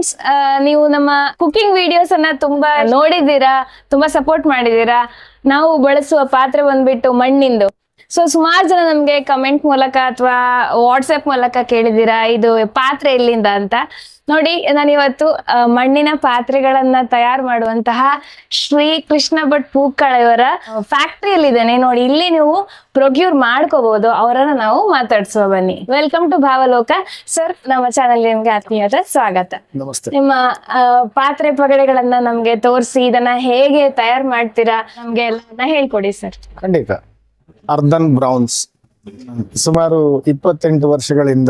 Friends ನೀವು ನಮ್ಮ cooking videos ಅನ್ನ ತುಂಬಾ ನೋಡಿದ್ದೀರಾ, ತುಂಬಾ ಸಪೋರ್ಟ್ ಮಾಡಿದೀರಾ ನಾವು ಬಳಸುವ ಪಾತ್ರೆ ಬಂದ್ಬಿಟ್ಟು ಮಣ್ಣಿಂದು. ಸೊ ಸುಮಾರು ಜನ ನಮ್ಗೆ ಕಮೆಂಟ್ ಮೂಲಕ ಅಥವಾ ವಾಟ್ಸ್ಆಪ್ ಮೂಲಕ ಕೇಳಿದಿರಾ ಇದು ಪಾತ್ರೆ ಎಲ್ಲಿಂದ ಅಂತ? ನೋಡಿ ನಾನಿವತ್ತು ಮಣ್ಣಿನ ಪಾತ್ರೆಗಳನ್ನ ತಯಾರು ಮಾಡುವಂತಹ ಶ್ರೀ ಕೃಷ್ಣ ಭಟ್ ಪೂಕ್ಕಳ ಇವರ ಫ್ಯಾಕ್ಟ್ರಿಯಲ್ಲಿದ್ದೇನೆ ನೋಡಿ ಇಲ್ಲಿ ನೀವು ಪ್ರೊಕ್ಯೂರ್ ಮಾಡ್ಕೋಬಹುದು ಅವರನ್ನ ನಾವು ಮಾತಾಡ್ಸುವ ಬನ್ನಿ. Welcome to Bhavaloka. ಸರ್ ನಮ್ಮ ಚಾನಲ್ ನಿಮ್ಗೆ ಆತ್ಮೀಯದ ಸ್ವಾಗತ. ನಮಸ್ತೆ. ನಿಮ್ಮ ಪಾತ್ರೆ ಪಗಡೆಗಳನ್ನ ನಮ್ಗೆ ತೋರಿಸಿ ಇದನ್ನ ಹೇಗೆ ತಯಾರು ಮಾಡ್ತೀರಾ ನಮ್ಗೆ ಎಲ್ಲ ಹೇಳ್ಕೊಡಿ ಸರ್ ಖಂಡಿತ. ಅರ್ಧನ್ ಬ್ರೌನ್ಸ್. ಸುಮಾರು ಇಪ್ಪತ್ತೆಂಟು ವರ್ಷಗಳಿಂದ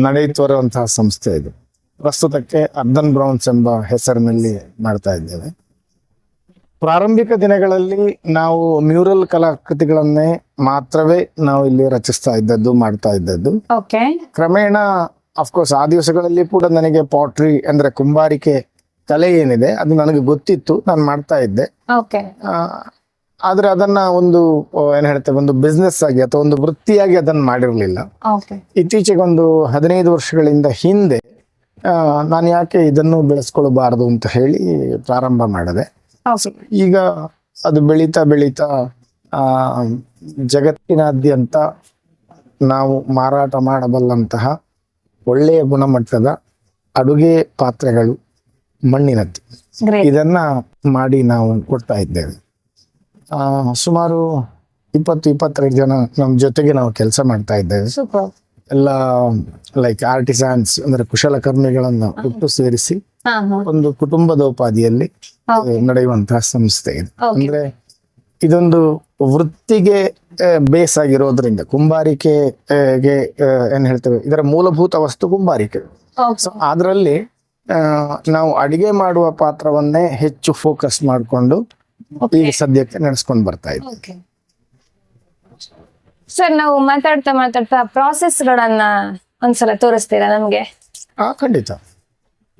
ನಡೆಯುತ್ತಿರುವಂತಹ ಸಂಸ್ಥೆ ಇದು. ಪ್ರಸ್ತುತಕ್ಕೆ ಅರ್ಧನ್ ಬ್ರೌನ್ಸ್ ಎಂಬ ಹೆಸರಿನಲ್ಲಿ ಮಾಡ್ತಾ ಇದ್ದೇವೆ. ಪ್ರಾರಂಭಿಕ ದಿನಗಳಲ್ಲಿ ನಾವು ಮ್ಯೂರಲ್ ಕಲಾಕೃತಿಗಳನ್ನೇ ಮಾತ್ರವೇ ನಾವು ಇಲ್ಲಿ ರಚಿಸ್ತಾ ಇದ್ದದ್ದು ಮಾಡ್ತಾ ಇದ್ದದ್ದು. ಕ್ರಮೇಣ ಅಫ್ಕೋರ್ಸ್ ಆ ದಿವಸಗಳಲ್ಲಿ ಕೂಡ ನನಗೆ ಪಾಟ್ರಿ ಅಂದ್ರೆ ಕುಂಬಾರಿಕೆ ಕಲೆ ಏನಿದೆ ಅದು ನನಗೆ ಗೊತ್ತಿತ್ತು ನಾನು ಮಾಡ್ತಾ ಇದ್ದೆ. ಆದ್ರೆ ಅದನ್ನ ಒಂದು ಏನ್ ಹೇಳ್ತೇವೆ ಒಂದು ಬಿಸ್ನೆಸ್ ಆಗಿ ಅಥವಾ ಒಂದು ವೃತ್ತಿಯಾಗಿ ಅದನ್ನ ಮಾಡಿರಲಿಲ್ಲ. ಇತ್ತೀಚೆಗೆ ಒಂದು ಹದಿನೈದು ವರ್ಷಗಳಿಂದ ಹಿಂದೆ ನಾನು ಯಾಕೆ ಇದನ್ನು ಬೆಳೆಸ್ಕೊಳ್ಬಾರದು ಅಂತ ಹೇಳಿ ಪ್ರಾರಂಭ ಮಾಡಿದೆ. ಈಗ ಅದು ಬೆಳೀತಾ ಬೆಳೀತಾ ಆ ಜಗತ್ತಿನಾದ್ಯಂತ ನಾವು ಮಾರಾಟ ಮಾಡಬಲ್ಲಂತಹ ಒಳ್ಳೆಯ ಗುಣಮಟ್ಟದ ಅಡುಗೆ ಪಾತ್ರೆಗಳು ಮಣ್ಣಿನದ್ದು. ಇದನ್ನ ಮಾಡಿ ನಾವು ಕೊಡ್ತಾ ಇದ್ದೇವೆ. ಸುಮಾರು ಇಪ್ಪತ್ತು ಇಪ್ಪತ್ತೆರಡು ಜನ ನಮ್ಮ ಜೊತೆಗೆ ನಾವು ಕೆಲಸ ಮಾಡ್ತಾ ಇದ್ದೇವೆ. ಸೂಪರ್ ಎಲ್ಲ ಲೈಕ್ ಆರ್ಟಿಸಾನ್ಸ್ ಅಂದ್ರೆ ಕುಶಲಕರ್ಮಿಗಳನ್ನ ಒಟ್ಟು ಸೇರಿಸಿ ಒಂದು ಕುಟುಂಬದ ಉಪಾಧಿಯಲ್ಲಿ ನಡೆಯುವಂತಹ ಸಂಸ್ಥೆ ಇದೆ. ಅಂದ್ರೆ ಇದೊಂದು ವೃತ್ತಿಗೆ ಬೇಸ್ ಆಗಿರೋದ್ರಿಂದ ಕುಂಬಾರಿಕೆಗೆ ಏನ್ ಹೇಳ್ತೇವೆ ಇದರ ಮೂಲಭೂತ ವಸ್ತು ಕುಂಬಾರಿಕೆ. ಸೊ ಅದರಲ್ಲಿ ನಾವು ಅಡಿಗೆ ಮಾಡುವ ಪಾತ್ರವನ್ನೇ ಹೆಚ್ಚು ಫೋಕಸ್ ಮಾಡಿಕೊಂಡು ಈಗ ಸದ್ಯಕ್ಕೆ ನಡೆಸ್ಕೊಂಡು ಬರ್ತಾ ಇದ್ದೀವಿ ಓಕೆ ಸರ್ ನಾವು ಮಾತಾಡ್ತಾ ಮಾತಾಡ್ತಾ ಪ್ರಾಸೆಸ್ಗಳನ್ನ ಗಳನ್ನ ಒಂದ್ಸಲ ತೋರಿಸ್ತೀರಾ ನಮ್ಗೆ? ಖಂಡಿತ.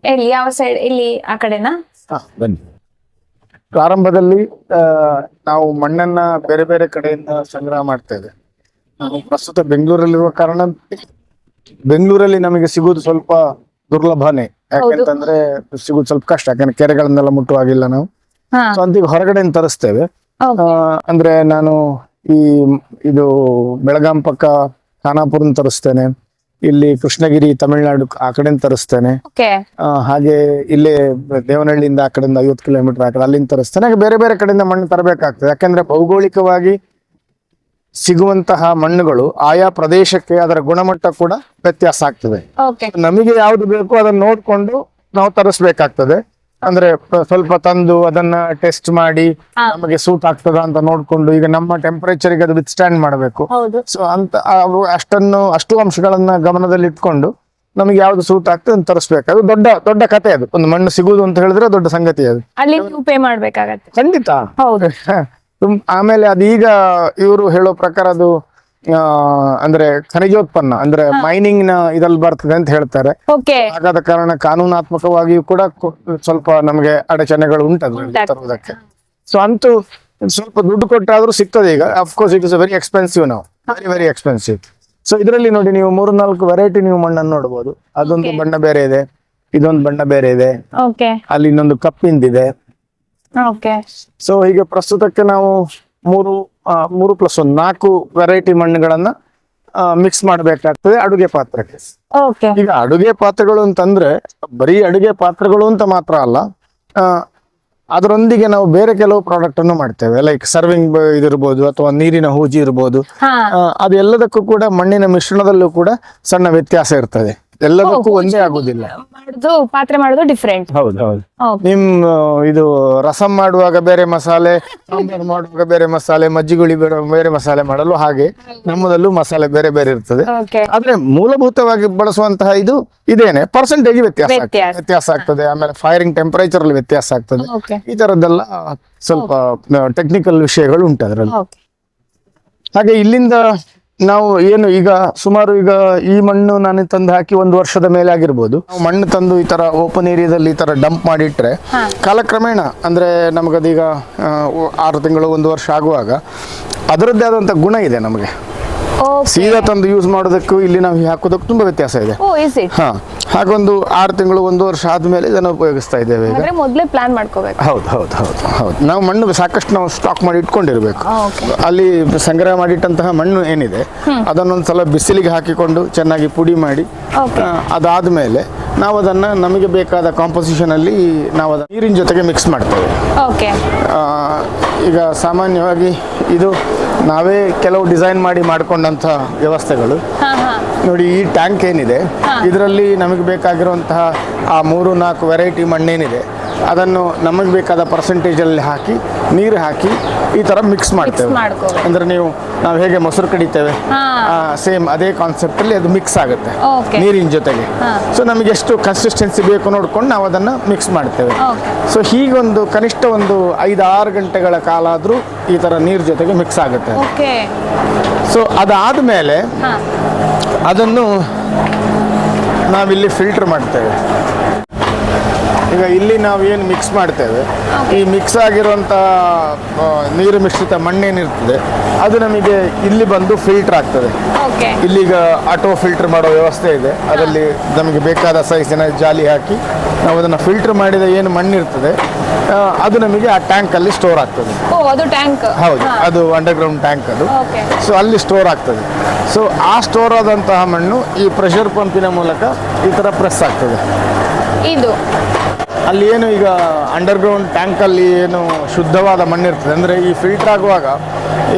ಎಲ್ಲಿ ಯಾವ ಸೈಡ್ ಇಲ್ಲಿ ಆ ಕಡೆನಾ? ಹಾ ಬನ್ನಿ. ಪ್ರಾರಂಭದಲ್ಲಿ ಆ, ನಾವು ಮಣ್ಣನ್ನ ಬೇರೆ ಬೇರೆ ಕಡೆಯಿಂದ ಸಂಗ್ರಹ ಮಾಡ್ತೇವೆ ನಾವು ಪ್ರಸ್ತುತ ಬೆಂಗಳೂರಲ್ಲಿರುವ ಕಾರಣ ಬೆಂಗಳೂರಲ್ಲಿ ನಮಗೆ ಸಿಗುವುದು ಸ್ವಲ್ಪ ದುರ್ಲಭನೇ. ಯಾಕೆಂತಂದ್ರೆ ಸಿಗುದು ಸ್ವಲ್ಪ ಕಷ್ಟ. ಯಾಕಂದ್ರೆ ಕೆರೆಗಳನ್ನೆಲ್ಲ ಮುಟ್ಟುವಾಗಿಲ್ಲ ನಾವು. ಸೊ ಹೊರಗಡೆ ಈಗ ಹೊರಗಡೆಯಿಂದ ತರಿಸ್ತೇವೆ. ಅಂದ್ರೆ ನಾನು ಈ ಇದು ಬೆಳಗಾಂ ಪಕ್ಕ ಖಾನಾಪುರ ತರಿಸ್ತೇನೆ. ಇಲ್ಲಿ ಕೃಷ್ಣಗಿರಿ ತಮಿಳ್ನಾಡು ಆ ಕಡೆಯಿಂದ ತರಿಸ್ತೇನೆ. ಹಾಗೆ ಇಲ್ಲೇ ದೇವನಹಳ್ಳಿಯಿಂದ ಆ ಕಡೆಯಿಂದ ಐವತ್ತು ಕಿಲೋಮೀಟರ್ ಆ ಕಡೆ ಅಲ್ಲಿಂದ ತರಿಸ್ತೇನೆ. ಹಾಗೆ ಬೇರೆ ಬೇರೆ ಕಡೆಯಿಂದ ಮಣ್ಣು ತರಬೇಕಾಗ್ತದೆ. ಯಾಕಂದ್ರೆ ಭೌಗೋಳಿಕವಾಗಿ ಸಿಗುವಂತಹ ಮಣ್ಣುಗಳು ಆಯಾ ಪ್ರದೇಶಕ್ಕೆ ಅದರ ಗುಣಮಟ್ಟ ಕೂಡ ವ್ಯತ್ಯಾಸ ಆಗ್ತದೆ. ನಮಗೆ ಯಾವ್ದು ಬೇಕು ಅದನ್ನ ನೋಡ್ಕೊಂಡು ನಾವು ತರಿಸ್ಬೇಕಾಗ್ತದೆ. ಅಂದ್ರೆ ಸ್ವಲ್ಪ ತಂದು ಅದನ್ನ ಟೆಸ್ಟ್ ಮಾಡಿ ನಮಗೆ ಸೂಟ್ ಆಗ್ತದ ಅಂತ ನೋಡ್ಕೊಂಡು ಈಗ ನಮ್ಮ ಟೆಂಪರೇಚರ್ಗೆ ಅದು ವಿತ್ಸ್ಟ್ಯಾಂಡ್ ಮಾಡಬೇಕು. ಸೊ ಅಂತ ಅಷ್ಟನ್ನು ಅಷ್ಟು ಅಂಶಗಳನ್ನ ಗಮನದಲ್ಲಿ ಇಟ್ಕೊಂಡು ನಮಗೆ ಯಾವ್ದು ಸೂಟ್ ಆಗ್ತದೆ ಅಂತ ತರಿಸ್ಬೇಕು. ಅದು ದೊಡ್ಡ ದೊಡ್ಡ ಕತೆ ಅದು. ಒಂದು ಮಣ್ಣು ಸಿಗುವುದು ಅಂತ ಹೇಳಿದ್ರೆ ದೊಡ್ಡ ಸಂಗತಿ ಅದು. ಅಲ್ಲಿ ಪೇ ಮಾಡ್ಬೇಕಾಗತ್ತೆ. ಖಂಡಿತ. ಹೌದು. ಆಮೇಲೆ ಅದೀಗ ಇವರು ಹೇಳೋ ಪ್ರಕಾರ ಅದು ಅಂದ್ರೆ ಖನಿಜೋತ್ಪನ್ನ ಅಂದ್ರೆ ಮೈನಿಂಗ್ನ ಇದ್ರಲ್ಲಿ ಬರ್ತದೆ ಅಂತ ಹೇಳ್ತಾರೆ. ಹಾಗಾದ ಕಾರಣ ಕಾನೂನಾತ್ಮಕವಾಗಿಯೂ ಕೂಡ ಸ್ವಲ್ಪ ನಮಗೆ ಅಡಚಣೆಗಳು ಉಂಟದ. ತರುವುದಕ್ಕೆ. ಸೊ ಅಂತೂ ಸ್ವಲ್ಪ ದುಡ್ಡು ಕೊಟ್ಟಾದ್ರೂ ಸಿಗ್ತದೆ ಈಗ. Of course it is very expensive ನಾವು ವೆರಿ ವೆರಿ ಎಕ್ಸ್ಪೆನ್ಸಿವ್ ಸೊ ಇದರಲ್ಲಿ ನೋಡಿ ನೀವು ಮೂರು ನಾಲ್ಕು ವೆರೈಟಿ ನೀವು ಮಣ್ಣನ್ನು ನೋಡಬಹುದು ಅದೊಂದು ಬಣ್ಣ ಬೇರೆ ಇದೆ ಇದೊಂದು ಬಣ್ಣ ಬೇರೆ ಇದೆ. ಅಲ್ಲಿ ಇನ್ನೊಂದು ಕಪ್ಪಿಂದಿದೆ. ಸೊ ಈಗ ಪ್ರಸ್ತುತಕ್ಕೆ ನಾವು ಮೂರು ಮೂರು ಪ್ಲಸ್ ಒಂದು ನಾಲ್ಕು ವೆರೈಟಿ ಮಣ್ಣುಗಳನ್ನ ಮಿಕ್ಸ್ ಮಾಡಬೇಕಾಗ್ತದೆ ಅಡುಗೆ ಪಾತ್ರಕ್ಕೆ ಈಗ ಅಡುಗೆ ಪಾತ್ರೆಗಳು ಅಂತಂದ್ರೆ ಬರೀ ಅಡುಗೆ ಪಾತ್ರೆಗಳು ಅಂತ ಮಾತ್ರ ಅಲ್ಲ ಅದರೊಂದಿಗೆ ನಾವು ಬೇರೆ ಕೆಲವು ಪ್ರಾಡಕ್ಟ್ ಅನ್ನು ಮಾಡ್ತೇವೆ. ಲೈಕ್ ಸರ್ವಿಂಗ್ ಇದಿರ್ಬೋದು ಅಥವಾ ನೀರಿನ ಹೂಜಿ ಇರ್ಬೋದು. ಅದೆಲ್ಲದಕ್ಕೂ ಕೂಡ ಮಣ್ಣಿನ ಮಿಶ್ರಣದಲ್ಲೂ ಕೂಡ ಸಣ್ಣ ವ್ಯತ್ಯಾಸ ಇರ್ತದೆ. ಎಲ್ಲದಕ್ಕೂ ಒಂದೇ ಆಗುದಿಲ್ಲ. ಮಾಡುದು ಪಾತ್ರೆ ಮಾಡುದು ಡಿಫ್ರೆಂಟ್ ಹೌದು ಹೌದು. ನಿಮ್ ಇದು ರಸಂ ಮಾಡುವಾಗ ಬೇರೆ ಮಸಾಲೆ ಸಾಂಬಾರ್ ಮಾಡುವಾಗ ಬೇರೆ ಮಸಾಲೆ ಮಜ್ಜಿಗುಳಿ ಬೇರೆ ಬೇರೆ ಮಸಾಲೆ ಮಾಡಲು ಹಾಗೆ ನಮ್ಮದಲ್ಲೂ ಮಸಾಲೆ ಬೇರೆ ಬೇರೆ ಇರ್ತದೆ. ಓಕೆ. ಆದ್ರೆ ಮೂಲಭೂತವಾಗಿ ಬಳಸುವಂತಹ ಇದು ಇದೇನೆ ಪರ್ಸೆಂಟೇಜ್ ವ್ಯತ್ಯಾಸ ಆಗ್ತದೆ. ವ್ಯತ್ಯಾಸ. ವ್ಯತ್ಯಾಸ ಆಗ್ತದೆ ಆಮೇಲೆ ಫೈರಿಂಗ್ ಟೆಂಪರೇಚರ್ ಅಲ್ಲಿ ವ್ಯತ್ಯಾಸ ಆಗ್ತದೆ. ಈ ತರದ್ದೆಲ್ಲ ಸ್ವಲ್ಪ ಟೆಕ್ನಿಕಲ್ ವಿಷಯಗಳು ಉಂಟು ಅದರಲ್ಲಿ. ಹಾಗೆ ಇಲ್ಲಿಂದ ನಾವು ಏನು ಈಗ ಸುಮಾರು ಈಗ ಈ ಮಣ್ಣು ನಾನು ತಂದು ಹಾಕಿ ಒಂದು ವರ್ಷದ ಮೇಲೆ ಆಗಿರ್ಬೋದು ನಾವು ಮಣ್ಣು ತಂದು ಈ ತರ ಓಪನ್ ಏರಿಯಾದಲ್ಲಿ ಈ ತರ ಡಂಪ್ ಮಾಡಿಟ್ರೆ ಕಾಲಕ್ರಮೇಣ ಅಂದ್ರೆ ನಮಗದೀಗ ಆರು ತಿಂಗಳು ಒಂದು ವರ್ಷ ಆಗುವಾಗ ಅದರದ್ದೇ ಆದಂಥ ಗುಣ ಇದೆ ನಮಗೆ. ಸೀದಾ ತಂದು ಯೂಸ್ ಮಾಡೋದಕ್ಕೂ ಇಲ್ಲಿ ನಾವು ಹಾಕೋದಕ್ಕೂ ತುಂಬಾ ವ್ಯತ್ಯಾಸ ಇದೆ. ಓ ಇಸ್ ಇಟ್ ಹಾ ಹಾಗೊಂದು ಆರು ತಿಂಗಳು ಒಂದು ವರ್ಷ ಆದ್ಮೇಲೆ ಇದನ್ನು ಉಪಯೋಗಿಸ್ತಾ ಇದ್ದೇವೆ ಈಗ. ಅಂದ್ರೆ ಮೊದ್ಲೇ ಪ್ಲಾನ್ ಮಾಡ್ಕೋಬೇಕು. ಹೌದು ಹೌದು ಹೌದು ಹೌದು. ನಾವು ಮಣ್ಣು ಸಾಕಷ್ಟು ನಾವು ಸ್ಟಾಕ್ ಮಾಡಿ ಇಟ್ಕೊಂಡಿರ್ಬೇಕು. ಅಲ್ಲಿ ಸಂಗ್ರಹ ಮಾಡಿಟ್ಟಂತಹ ಮಣ್ಣು ಏನಿದೆ ಅದನ್ನೊಂದು ಸಲ ಬಿಸಿಲಿಗೆ ಹಾಕಿಕೊಂಡು ಚೆನ್ನಾಗಿ ಪುಡಿ ಮಾಡಿ ಅದಾದ್ಮೇಲೆ ನಾವು ಅದನ್ನ ನಮಗೆ ಬೇಕಾದ ಕಾಂಪೋಸಿಷನ್ ಅಲ್ಲಿ ನಾವು ಅದನ್ನ ನೀರಿನ ಜೊತೆಗೆ ಮಿಕ್ಸ್ ಮಾಡ್ತೇವೆ. ಈಗ ಸಾಮಾನ್ಯವಾಗಿ ಇದು ನಾವೇ ಕೆಲವು ಡಿಸೈನ್ ಮಾಡಿ ಮಾಡಿಕೊಂಡಂಥ ವ್ಯವಸ್ಥೆಗಳು. ನೋಡಿ ಈ ಟ್ಯಾಂಕ್ ಏನಿದೆ ಇದರಲ್ಲಿ ನಮಗೆ ಬೇಕಾಗಿರುವಂತಹ ಆ ಮೂರು ನಾಲ್ಕು ವೆರೈಟಿ ಮಣ್ಣೇನಿದೆ. ಅದನ್ನು ನಮಗೆ ಬೇಕಾದ ಪರ್ಸೆಂಟೇಜಲ್ಲಿ ಹಾಕಿ ನೀರು ಹಾಕಿ ಈ ಥರ ಮಿಕ್ಸ್ ಮಾಡ್ತೇವೆ ಮಾಡ್ಕೋಬೇಕು. ಅಂದರೆ ನೀವು ನಾವು ಹೇಗೆ ಮೊಸರು ಕಡಿತೇವೆ ಹಾ. ಸೇಮ್ ಅದೇ ಕಾನ್ಸೆಪ್ಟಲ್ಲಿ ಅದು ಮಿಕ್ಸ್ ಆಗುತ್ತೆ Okay. ನೀರಿನ ಜೊತೆಗೆ. ಸೊ ನಮಗೆ ಎಷ್ಟು ಕನ್ಸಿಸ್ಟೆನ್ಸಿ ಬೇಕು ನೋಡ್ಕೊಂಡು ನಾವು ಅದನ್ನು ಮಿಕ್ಸ್ ಮಾಡ್ತೇವೆ Okay. ಸೊ ಹೀಗೊಂದು ಕನಿಷ್ಠ ಒಂದು ಐದು ಆರು ಗಂಟೆಗಳ ಕಾಲ ಆದರೂ ಈ ಥರ ನೀರು ಜೊತೆಗೆ ಮಿಕ್ಸ್ ಆಗುತ್ತೆ ಓಕೆ ಸೊ ಅದಾದಮೇಲೆ ಹಾ ಅದನ್ನು ನಾವಿಲ್ಲಿ ಫಿಲ್ಟರ್ ಮಾಡ್ತೇವೆ ಈಗ ಇಲ್ಲಿ ನಾವು ಏನು ಮಿಕ್ಸ್ ಮಾಡ್ತೇವೆ ಈ ಮಿಕ್ಸ್ ಆಗಿರುವಂಥ ನೀರು ಮಿಶ್ರಿತ ಮಣ್ಣೇನಿರ್ತದೆ ಅದು ನಮಗೆ ಇಲ್ಲಿ ಬಂದು ಫಿಲ್ಟರ್ ಆಗ್ತದೆ. ಇಲ್ಲಿಗ ಆಟೋ ಫಿಲ್ಟರ್ ಮಾಡೋ ವ್ಯವಸ್ಥೆ ಇದೆ ಅದರಲ್ಲಿ ನಮಗೆ ಬೇಕಾದ ಸೈಜಿನ ಜಾಲಿ ಹಾಕಿ ನಾವು ಅದನ್ನು ಫಿಲ್ಟರ್ ಮಾಡಿದ ಏನು ಮಣ್ಣಿರ್ತದೆ ಅದು ನಮಗೆ ಆ ಟ್ಯಾಂಕ್ ಅಲ್ಲಿ ಸ್ಟೋರ್ ಆಗ್ತದೆ. ಓ ಅದು ಟ್ಯಾಂಕ್ ಹೌದು ಅದು ಅಂಡರ್ಗ್ರೌಂಡ್ ಟ್ಯಾಂಕ್ ಅದು. ಸೊ ಅಲ್ಲಿ ಸ್ಟೋರ್ ಆಗ್ತದೆ. ಸೊ ಆ ಸ್ಟೋರ್ ಆದಂತಹ ಮಣ್ಣು ಈ ಪ್ರೆಷರ್ ಪಂಪಿನ ಮೂಲಕ ಈ ಥರ ಪ್ರೆಸ್ ಆಗ್ತದೆ. ಇದು. ಅಲ್ಲಿ ಏನು ಈಗ ಅಂಡರ್ಗ್ರೌಂಡ್ ಟ್ಯಾಂಕಲ್ಲಿ ಏನು ಶುದ್ಧವಾದ ಮಣ್ಣಿರ್ತದೆ. ಅಂದರೆ ಈ ಫಿಲ್ಟರ್ ಆಗುವಾಗ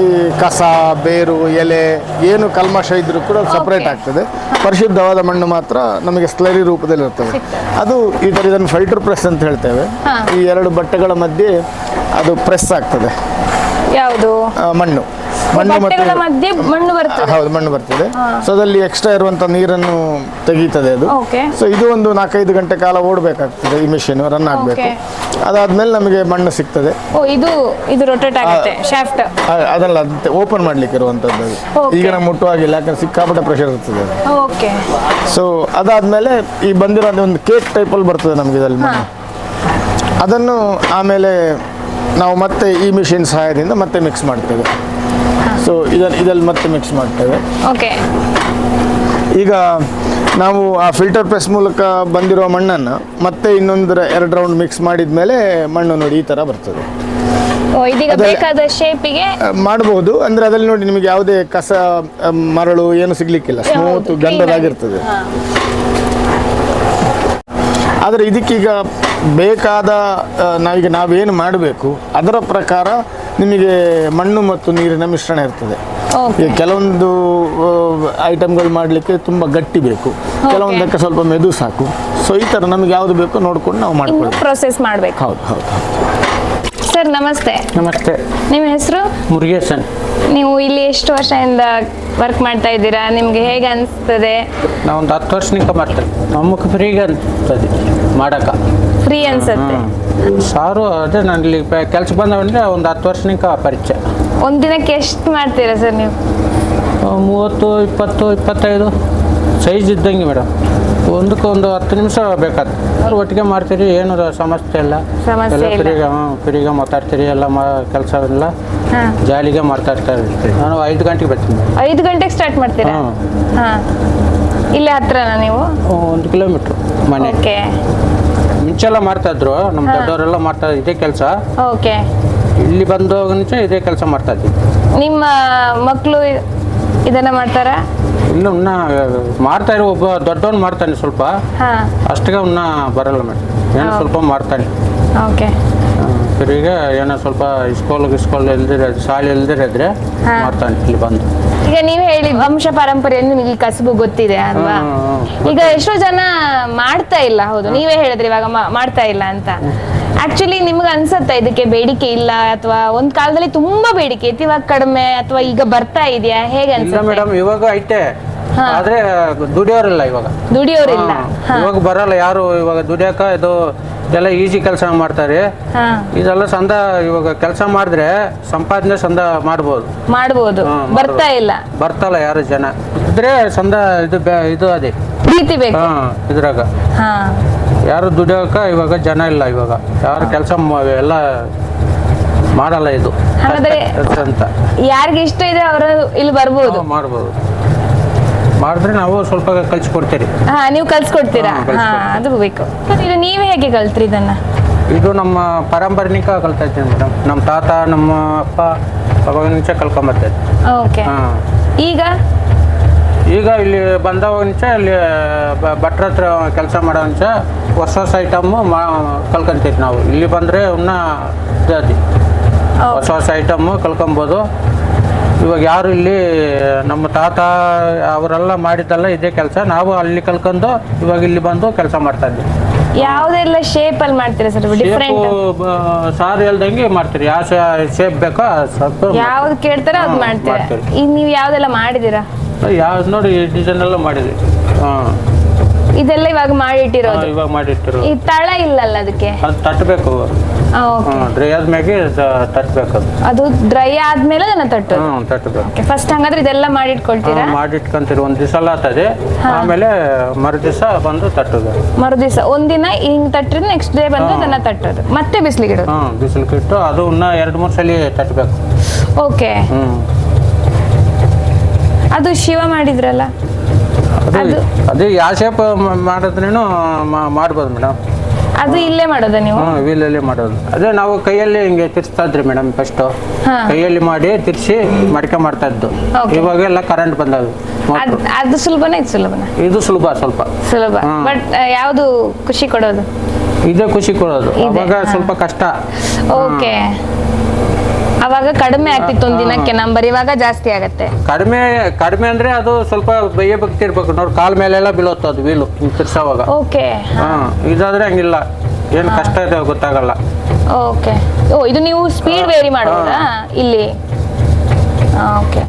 ಈ ಕಸ ಬೇರು ಎಲೆ ಏನು ಕಲ್ಮಶ ಇದ್ರೂ ಕೂಡ ಸಪ್ರೇಟ್ ಆಗ್ತದೆ. ಪರಿಶುದ್ಧವಾದ ಮಣ್ಣು ಮಾತ್ರ ನಮಗೆ ಸ್ಲರಿ ರೂಪದಲ್ಲಿ ಇರ್ತದೆ ಅದು ಈ ಥರ ಇದನ್ನು ಫಿಲ್ಟರ್ ಪ್ರೆಸ್ ಅಂತ ಹೇಳ್ತೇವೆ. ಈ ಎರಡು ಬಟ್ಟೆಗಳ ಮಧ್ಯೆ ಅದು ಪ್ರೆಸ್ ಆಗ್ತದೆ. ಯಾವುದು? ಮಣ್ಣು. ಮಣ್ಣು ಮತ್ತೆ ಮಧ್ಯೆ ಮಣ್ಣು ಬರ್ತದೆ. ಹೌದು ಮಣ್ಣು ಬರ್ತದೆ. ಸೊ ಅದರಲ್ಲಿ ಎಕ್ಸ್ಟ್ರಾ ಇರುವಂತ ನೀರನ್ನು ತೆಗೀತದೆ ಅದು. ಸೊ ಇದು ಒಂದು ನಾಲ್ಕೈದು ಗಂಟೆ ಕಾಲ ಓಡಬೇಕಾಗ್ತದೆ ಈ ಮಿಷಿನ್ ರನ್ ಆಗಬೇಕು. ಅದಾದ್ಮೇಲೆ ನಮಗೆ ಮಣ್ಣು ಸಿಗ್ತದೆ. ಓ ಇದು ಇದು ರೊಟೇಟ್ ಆಗುತ್ತೆ ಶಾಫ್ಟ್ ಅದಲ್ಲ ಓಪನ್ ಮಾಡ್ಲಿಕ್ಕೆ ಇರುವಂತದ್ದು. ಈಗ ನಾವು ಮುಟ್ಟುವಾಗಿಲ್ಲ ಯಾಕಂದ್ರೆ ಸಿಕ್ಕಾಪಟ್ಟೆ ಪ್ರೆಷರ್ ಇರ್ತದೆ ಓಕೆ ಸೊ ಅದಾದ್ಮೇಲೆ ಈ ಬಂದಿರೋ ಒಂದು ಕೇಕ್ ಟೈಪಲ್ಲಿ ಬರ್ತದೆ ನಮಗೆ ಇದರಲ್ಲಿ ಮಣ್ಣು. ಅದನ್ನು ಆಮೇಲೆ ನಾವು ಮತ್ತೆ ಈ ಮಿಷಿನ್ ಸಹಾಯದಿಂದ ಮತ್ತೆ ಮಿಕ್ಸ್ ಮಾಡ್ತೇವೆ. ಸೊ ಇದನ್ನು ಇದಲ್ಲಿ ಮತ್ತೆ ಮಿಕ್ಸ್ ಮಾಡ್ತೇವೆ. ಓಕೆ ಈಗ ನಾವು ಆ ಫಿಲ್ಟರ್ ಪ್ರೆಸ್ ಮೂಲಕ ಬಂದಿರೋ ಮಣ್ಣನ್ನು ಮತ್ತೆ ಇನ್ನೊಂದರ ಎರಡು ರೌಂಡ್ ಮಿಕ್ಸ್ ಮಾಡಿದ ಮೇಲೆ ಮಣ್ಣು ನೋಡಿ ಈ ಥರ ಬರ್ತದೆ. ಇದೀಗ ಬೇಕಾದ ಶೇಪಿಗೆ ಆ, ಮಾಡ್ಬೋದು. ಅಂದರೆ ಅದ್ರಲ್ಲಿ ನೋಡಿ ನಿಮಗೆ ಯಾವುದೇ ಕಸ ಮರಳು ಏನು ಸಿಗ್ಲಿಕ್ಕಿಲ್ಲ. ಸ್ಮೂತ್ ಗಂಧದಾಗಿರ್ತದೆ. ಆದರೆ ಇದಕ್ಕೀಗ ಬೇಕಾದ ನಾವೀಗ ನಾವೇನು ಮಾಡಬೇಕು ಅದರ ಪ್ರಕಾರ ನಿಮಗೆ ಮಣ್ಣು ಮತ್ತು ನೀರಿನ ಮಿಶ್ರಣ ಇರ್ತದೆ. ಈಗ ಕೆಲವೊಂದು ಐಟಮ್ಗಳು ಮಾಡಲಿಕ್ಕೆ ತುಂಬ ಗಟ್ಟಿ ಬೇಕು. ಕೆಲವೊಂದಕ್ಕೆ ಸ್ವಲ್ಪ ಮೆದು ಸಾಕು. ಸೊ ಈ ಥರ ನಮಗೆ ಯಾವುದು ಬೇಕೋ ನೋಡಿಕೊಂಡು ನಾವು ಮಾಡಿಕೊಳ್ಳಿ ಪ್ರೊಸೆಸ್ ಮಾಡಬೇಕು. ಹೌದು ಹೌದು ಹೌದು. ಸರ್ ನಮಸ್ತೆ. ನಮಸ್ತೆ. ನಿಮ್ಮ ಹೆಸರು? ಮುರುಗೇಶನ್. ನೀವು ಇಲ್ಲಿ ಎಷ್ಟು ವರ್ಷದಿಂದ ವರ್ಕ್ ಮಾಡ್ತಾ ಇದ್ದೀರಾ? ನಿಮ್ಗೆ ಹೇಗೆ ಅನಿಸ್ತದೆ? ನಾವು ಒಂದು ಹತ್ತು ವರ್ಷನಿಂದ ಮಾಡ್ತೇವೆ. ನಮಗೆ ಫ್ರೀಗೆ ಅನಿಸ್ತದೆ ಮಾಡಕ ಫ್ರೀ ಅನ್ಸುತ್ತೆ. ಸಾರು ಅದೇ ನಾನು ಇಲ್ಲಿ ಕೆಲಸ ಬಂದವಂದ್ರೆ ಒಂದು ಹತ್ತು ವರ್ಷನಿಂದ ಪರಿಚಯ. ಒಂದ್ ದಿನಕ್ಕೆ ಎಷ್ಟು ಮಾಡ್ತೀರಾ ಸರ್ ನೀವು? ಮೂವತ್ತು ಇಪ್ಪತ್ತು ಇಪ್ಪತ್ತೈದು ಸೈಜ್ ಇದ್ದಂಗೆ ಮೇಡಮ್. ಒಂದಕ್ಕೆ ಒಂದು ಹತ್ತು ನಿಮಿಷ ಬೇಕಾದ್ರೆ ಅವ್ರು ಒಟ್ಟಿಗೆ ಮಾಡ್ತೀರಿ ಏನು ಸಮಸ್ಯೆ ಇಲ್ಲ. ಸಮಸ್ಯೆ ಎಲ್ಲ ಇಲ್ಲ. ಫ್ರೀಗೆ ಹ್ಞೂ ಫ್ರೀಗೆ ಮಾತಾಡ್ತೀರಿ ಎಲ್ಲ ಮಾ ಕೆಲಸ ಎಲ್ಲ ಜಾಲಿಗೆ ಮಾತಾಡ್ತಾ ಇರ್ತೀವಿ ನಾನು ಐದು ಗಂಟೆಗೆ ಬರ್ತೀನಿ. ಐದು ಗಂಟೆಗೆ ಸ್ಟಾರ್ಟ್ ಮಾಡ್ತೀರಾ? ಹಾ. ಇಲ್ಲೇ ಹತ್ರನಾ ನೀವು? ಒಂದು ಕಿಲೋಮೀಟ್ರು ಮನೆ. ಓಕೆ. ಮುಂಚೆಲ್ಲ ಮಾಡ್ತಾ ಇದ್ರು ನಮ್ಮ. ದೊಡ್ಡವರೆಲ್ಲ ಮಾಡ್ತಾ ಇದೇ ಕೆಲಸ. ಓಕೆ. ಇಲ್ಲಿ ಬಂದು ಮುಂಚೆ ಇದೇ ಕೆಲಸ ಮಾಡ್ತಾ ಇದ್ದೀವಿ ನಿಮ್ಮ ಮಕ್ಕಳು ಇದನ್ನ ಮಾಡ್ತಾರ? ಇನ್ನು ಇನ್ನ ಮಾಡ್ತಾ ಇರೋ ಒಬ್ಬ ದೊಡ್ಡವನ್ ಮಾಡ್ತಾನೆ ಸ್ವಲ್ಪ. ಹಾ. ಅಷ್ಟಿಗೆ ಇನ್ನ ಬರಲ್ಲ ಮೇಡಮ್. ಏನೋ ಸ್ವಲ್ಪ ಮಾಡ್ತಾನೆ. ಓಕೆ. ಈಗ ಏನೋ ಸ್ವಲ್ಪ ಇಸ್ಕೋಲ್ ಗಿಸ್ಕೋಲ್ ಇಲ್ದಿರ ಶಾಲೆ ಇಲ್ದಿರಿದ್ರೆ ಇದ್ರೆ ಮಾಡ್ತಾನೆ ಇಲ್ಲಿ ಬಂದು. ಈಗ ನೀವ್ ಹೇಳಿ ವಂಶ ಪರಂಪರೆ ನಿಮಗೆ ಈ ಕಸಬು ಗೊತ್ತಿದೆ ಅಲ್ವಾ? ಈಗ ಎಷ್ಟೋ ಜನ ಮಾಡ್ತಾ ಇಲ್ಲ ಹೌದು. ನೀವೇ ಹೇಳಿದ್ರಿ ಇವಾಗ ಮಾ- ಮಾಡ್ತಾ ಇಲ್ಲ ಅಂತ. ಆಕ್ಚುಲಿ ನಿಮ್ಗೆ ಅನ್ಸತ್ತಾ ಇದಕ್ಕೆ ಬೇಡಿಕೆ ಇಲ್ಲ ಅಥವಾ ಒಂದ್ ಕಾಲದಲ್ಲಿ ತುಂಬಾ ಬೇಡಿಕೆ ಇತ್ತು ಇವಾಗ ಕಡಿಮೆ ಅಥವಾ ಈಗ ಬರ್ತಾ ಇದೆಯಾ? ಹೇಗೆ ಇಲ್ಲ ಅನ್ಸುತ್ತೆ? ಮೇಡಮ್ ಇವಾಗ ಐತೆ. ಹಾ. ಆದ್ರೆ ದುಡಿಯೋರಿಲ್ಲ ಇವಾಗ. ದುಡಿಯೋರಿಲ್ಲ. ಹಾ. ಇವಾಗ ಬರಲ್ಲ ಯಾರು ಇವಾಗ ದುಡಿಯಕ ಇದು ಎಲ್ಲ ಈಜಿ ಕೆಲಸ ಮಾಡ್ತಾರೆ. ಇದೆಲ್ಲ ಸಂದ ಇವಾಗ ಕೆಲಸ ಮಾಡಿದ್ರೆ ಸಂಪಾದನೆ ಸಂದ ಮಾಡ್ಬೋದು. ಮಾಡ್ಬೋದು. ಬರ್ತಾ ಇಲ್ಲ. ಬರ್ತಲ್ಲ ಯಾರು ಜನ. ಇದ್ರೆ ಸಂದ ಇದು ಬೆ- ಇದು ಅದೇ. ಪ್ರೀತಿ ಬೇಕು. ಹಾ ಇದ್ರಾಗ. ಹಾ. ಯಾರು ದುಡಿಯೋಕ ಇವಾಗ ಜನ ಇಲ್ಲ ಇವಾಗ. ಯಾರು ಕೆಲಸ ಎಲ್ಲ ಮಾಡಲ್ಲ ಇದು. ಹಾಗಾದ್ರೆ ಕಷ್ಟ ಅಂತ. ಯಾರಿಗೆ ಇಷ್ಟ ಇದೆ ಅವರು ಇಲ್ಲಿ ಬರ್ಬೋದು. ಮಾಡಬಹುದು ಮಾಡ್ಬೋದು. ಮಾಡಿದ್ರೆ ನಾವು ಸ್ವಲ್ಪ ಕಲಿಸ್ಕೊಡ್ತೀರಿ ಹಾ ನೀವು ಕಲ್ಸ್ಕೊಡ್ತೀರಾ ಹಾ, ಅದು ಬೇಕು. ಇದು ನೀವೇ ಹೇಗೆ ಕಲ್ತ್ರಿ ಇದನ್ನ? ಇದು ನಮ್ಮ ಪಾರಂಪರಿಕ ಕಲ್ತಾ ಇದ್ದೀನಿ ಮೇಡಮ್. ನಮ್ಮ ತಾತ ನಮ್ಮ ಅಪ್ಪ ಕಲ್ಕೊಂಬರ್ತಾ ಇದ್ದೆ. ಓಕೆ. ಹಾಂ. ಈಗ? ಈಗ ಇಲ್ಲಿ ಬಂದವಾಗ ಇಲ್ಲಿ ಬ- ಭಟ್ರ ಹತ್ರ ಕೆಲಸ ಮಾಡೋ ಮುಂಚೆ ಹೊಸ ಹೊಸ ಐಟಮ್ಮು ಮಾ ಕಲ್ಕೊಂತೀವಿ ನಾವು. ಇಲ್ಲಿ ಬಂದರೆ ಇನ್ನ ಜಾತಿ. ಹೊಸ ಹೊಸ ಐಟಮ್ಮು ಕಲ್ಕೊಬೋದು. ಇವಾಗ ಯಾರು ಇಲ್ಲಿ ನಮ್ಮ ತಾತ ಅವರೆಲ್ಲ ಮಾಡಿದ್ದಲ್ಲ ಇದೇ ಕೆಲಸ. ನಾವು ಅಲ್ಲಿ ಕಲ್ಕೊಂಡು ಇವಾಗ ಇಲ್ಲಿ ಬಂದು ಕೆಲಸ ಮಾಡ್ತಾ ಇದ್ವಿ. ಯಾವ್ದೆಲ್ಲ ಶೇಪ್ ಅಲ್ಲಿ ಮಾಡ್ತೀರಾ ಸರ್ ಡಿಫ್ರೆಂಟ್ ಸಾರ್ ಹೇಳ್ದಂಗೆ ಮಾಡ್ತೀರಿ. ಯಾವ ಶೇಪ್ ಬೇಕೋ? ಸ್ವಲ್ಪ ಯಾವ್ದು ಕೇಳ್ತಾರೋ ಅದು ಮಾಡ್ತೀರಾ. ಈಗ ನೀವು ಯಾವ್ದೆಲ್ಲ ಮಾಡಿದೀರಾ ಯಾವ್ದು ನೋಡಿ ಡಿಸೈನ್ ಎಲ್ಲ ಮಾಡಿದ್ವಿ. ಹಾಂ. ಇದೆಲ್ಲ ಇವಾಗ ಮಾಡಿಟ್ಟಿರೋದು. ಇವಾಗ ಮಾಡಿಟ್ಟಿರೋದು. ಈ ತಳ ಇಲ್ಲಲ್ಲ ಅದಕ್ಕೆ? ಅದು ತಟ್ಟಬೇಕು ಡ್ರೈ ಆದ್ಮೇಲೆ ತಟ್ಟಬೇಕು ಅದು. ಅದು ಡ್ರೈ ಆದ್ಮೇಲೆ ಅದನ್ನ ತಟ್ಟು ಹ್ಞೂ ತಟ್ಟಬೇಕು. ಓಕೆ ಫಸ್ಟ್ ಹಂಗಾದ್ರೆ ಇದೆಲ್ಲ ಮಾಡಿಟ್ಕೊಳ್ತೀರಾ? ಮಾಡಿಟ್ಕೊಂತೀರಿ. ಒಂದು ದಿವಸ ಎಲ್ಲ ಆಗ್ತದೆ ಆಮೇಲೆ ಮರು ದಿವಸ ಬಂದು ತಟ್ಟೋದು. ಮರು ದಿವಸ ಒಂದಿನ ಹಿಂಗ್ ತಟ್ಟಿದ್ರೆ ನೆಕ್ಸ್ಟ್ ಡೇ ಬಂದು ಅದನ್ನ ತಟ್ಟೋದು. ಮತ್ತೆ ಬಿಸಿಲಿಗೆ ಇಡೋದು ಹ್ಞೂ ಬಿಸಿಲು ಇಟ್ಟು ಅದು ಇನ್ನ ಎರಡು ಮೂರು ಸಲ ತಟ್ಟಬೇಕು. ಓಕೆ. ಹ್ಞೂ ಅದು ಶಿವ ಮಾಡಿದ್ರಲ್ಲ? ಅದು ಅದೇ ಯಾವ ಶೇಪ್ ಮಾಡಿದ್ರೇನು ಮಾಡ್ಬೋದು ಮೇಡಮ್ ಅದು ಇಲ್ಲೇ ಮಾಡೋದ ನೀವು? ವೀಲಲ್ಲೇ ಮಾಡೋದು. ಅದೇ ನಾವು ಕೈಯಲ್ಲಿ ಹಿಂಗೆ ತಿರ್ಸ್ತಾ ಇದ್ರಿ ಮೇಡಮ್ ಫಸ್ಟು. ಕೈಯಲ್ಲಿ ಮಾಡಿ ತಿರ್ಸಿ ಮಡಿಕೆ ಮಾಡ್ತಾ ಇದ್ದು. ಇವಾಗ ಇವಾಗೆಲ್ಲ ಕರೆಂಟ್ ಬಂದವು ಅದ್ ಅದು ಸುಲಭನೇ ಇದು ಸುಲಭನ? ಇದು ಸುಲಭ ಸ್ವಲ್ಪ. ಸುಲಭ. ಬಟ್ ಯಾವುದು ಖುಷಿ ಕೊಡೋದು? ಇದೇ ಖುಷಿ ಕೊಡೋದು. ಇವಾಗ ಸ್ವಲ್ಪ ಕಷ್ಟ. ಓಕೆ ಅವಾಗ ಕಡಿಮೆ ಆಗ್ತಿತ್ತು ಒಂದ್ ದಿನಕ್ಕೆ ನಂಬರ್ ಇವಾಗ ಜಾಸ್ತಿ ಆಗತ್ತೆ. ಕಡಿಮೆ ಕಡಿಮೆ ಅಂದ್ರೆ ಅದು ಸ್ವಲ್ಪ ಬಯ್ಯ ಭಕ್ತಿ ಇರ್ಬೇಕು. ನೋಡಿ ಕಾಲ್ ಮೇಲೆಲ್ಲ ಬೀಳುತ್ತೆ ಅದು ವೀಲು ತಿರ್ಸೋವಾಗ ಓಕೆ. ಹಾ ಇದಾದ್ರೆ ಹಂಗಿಲ್ಲ. ಏನು ಕಷ್ಟ ಇದೆ ಗೊತ್ತಾಗಲ್ಲ. ಓಕೆ. ಓ ಇದು ನೀವು ಸ್ಪೀಡ್ ವೇರಿ ಮಾಡೋದಾ? ಇಲ್ಲಿ. ಓಕೆ.